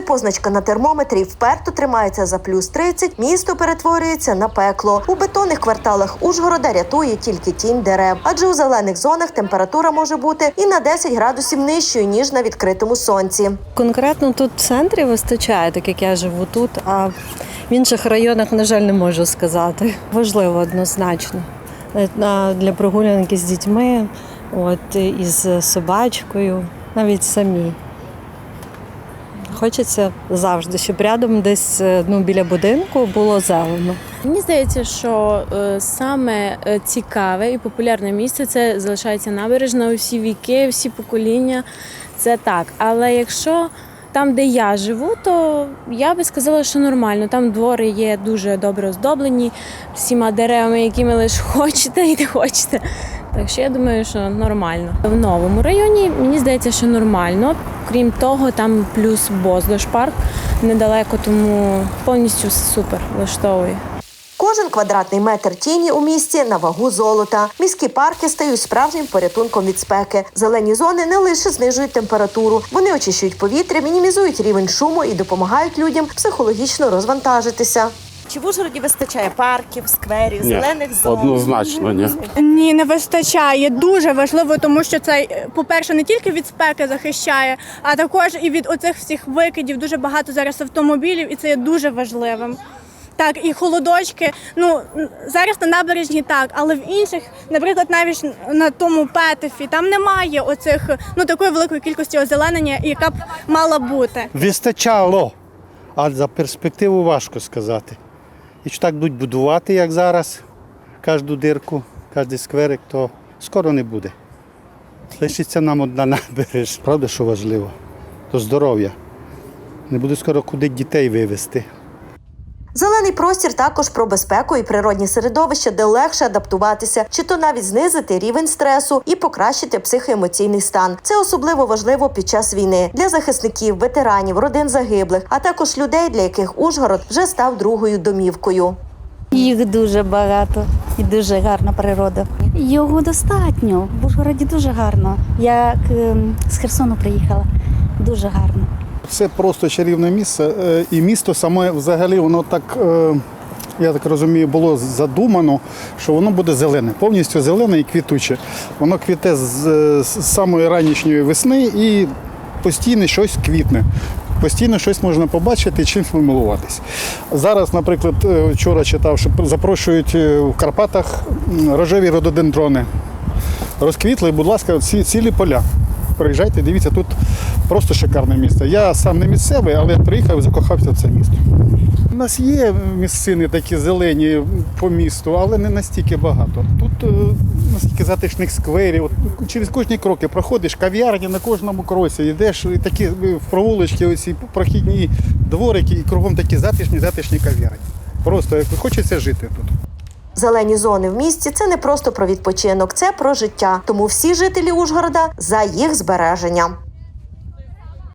Коли позначка на термометрі вперто тримається за плюс 30, місто перетворюється на пекло. У бетонних кварталах Ужгорода рятує тільки тінь дерев, адже у зелених зонах температура може бути і на 10 градусів нижчою ніж на відкритому сонці. Конкретно тут в центрі вистачає, так як я живу тут, а в інших районах, на жаль, не можу сказати. Важливо однозначно. Е, Для прогулянки з дітьми, от, із собачкою, навіть самі. Хочеться завжди, щоб рядом десь е, ну, біля будинку було зелено. Мені здається, що е, саме е, цікаве і популярне місце це залишається набережна усі віки, всі покоління. Це так. Але якщо там, де я живу, то я би сказала, що нормально. Там двори є дуже добре оздоблені всіма деревами, якими лише хочете і не хочете. Так що я думаю, що нормально. В новому районі мені здається, що нормально. Крім того, там плюс Боздош парк недалеко, тому повністю супер влаштовує. Кожен квадратний метр тіні у місті на вагу золота. Міські парки стають справжнім порятунком від спеки. Зелені зони не лише знижують температуру, вони очищують повітря, мінімізують рівень шуму і допомагають людям психологічно розвантажитися. Чи в Ужгороді вистачає парків, скверів, зелених зон? Однозначно, ні. Ні, не вистачає. Дуже важливо, тому що це, по-перше, не тільки від спеки захищає, а також і від оцих всіх викидів. Дуже багато зараз автомобілів, і це є дуже важливим. Так, і холодочки. Ну зараз на набережні так, але в інших, наприклад, навіть на тому петефі, там немає оцих ну такої великої кількості озеленення, яка б мала бути. Вистачало, а за перспективу важко сказати. Якщо так будуть будувати, як зараз, кожну дирку, кожен скверик, то скоро не буде. Лишиться нам одна набережна. Правда, що важливо? То здоров'я. Не буде скоро куди дітей вивезти. Зелений простір також про безпеку і природні середовища, де легше адаптуватися, чи то навіть знизити рівень стресу і покращити психоемоційний стан. Це особливо важливо під час війни для захисників, ветеранів, родин загиблих, а також людей, для яких Ужгород вже став другою домівкою. Їх дуже багато і дуже гарна природа. Його достатньо. В Ужгороді дуже гарно. Я ем, з Херсону приїхала. Дуже гарно. Це просто чарівне місце. е, І місто саме взагалі воно так, е, я так розумію, було задумано, що воно буде зелене, повністю зелене і квітуче. Воно квіте з, е, самої ранішньої весни і постійно щось квітне. Постійно щось можна побачити, чим милуватись. Зараз, наприклад, вчора читав, що запрошують в Карпатах рожеві рододендрони. Розквітли, будь ласка, ці, цілі поля. Приїжджайте, дивіться, тут просто шикарне місце. Я сам не місцевий, але приїхав і закохався в це місто. У нас є місцини такі зелені по місту, але не настільки багато. Тут е, настільки затишних скверів. Через кожні кроки проходиш, кав'ярні на кожному кроці, йдеш і такі е, провулочки, оці прохідні дворики, і кругом такі затишні, затишні кав'ярні. Просто хочеться жити тут. Зелені зони в місті це не просто про відпочинок, це про життя. Тому всі жителі Ужгорода за їх збереження.